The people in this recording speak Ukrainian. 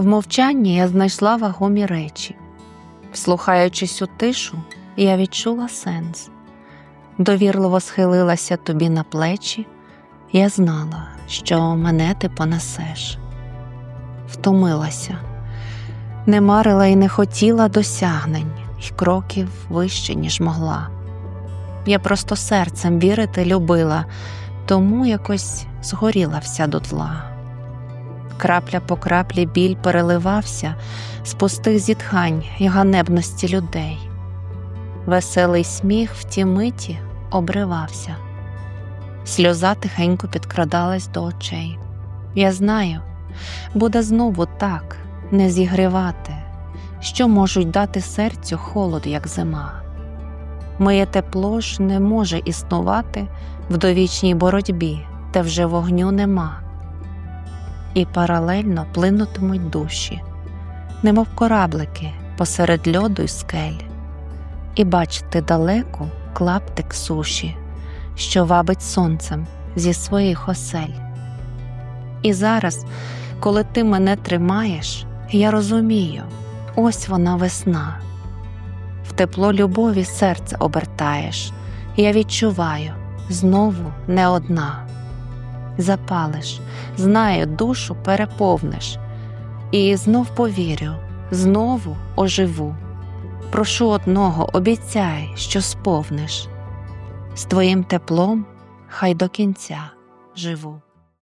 В мовчанні я знайшла вагомі речі. Вслухаючись у тишу, я відчула сенс. Довірливо схилилася тобі на плечі, я знала, що мене ти понесеш. Втомилася, не марила і не хотіла досягнень і кроків вище, ніж могла. Я просто серцем вірити любила, тому якось згоріла вся дотла. Крапля по краплі біль переливався з пустих зітхань і ганебності людей. Веселий сміх в ті миті обривався, сльоза тихенько підкрадалась до очей. Я знаю, буде знову так, не зігрівати, що можуть дати серцю холод, як зима. Моє тепло ж не може існувати в довічній боротьбі, де вже вогню нема. І паралельно плинутимуть душі, немов кораблики посеред льоду й скель, і бачити далеку клаптик суші, що вабить сонцем зі своїх осель. І зараз, коли ти мене тримаєш, я розумію, ось вона весна. В тепло любові серце обертаєш, я відчуваю знову не одна. Запалиш, знаю, душу переповниш, і знов повірю, знову оживу. Прошу одного, обіцяй, що сповниш. З твоїм теплом хай до кінця живу.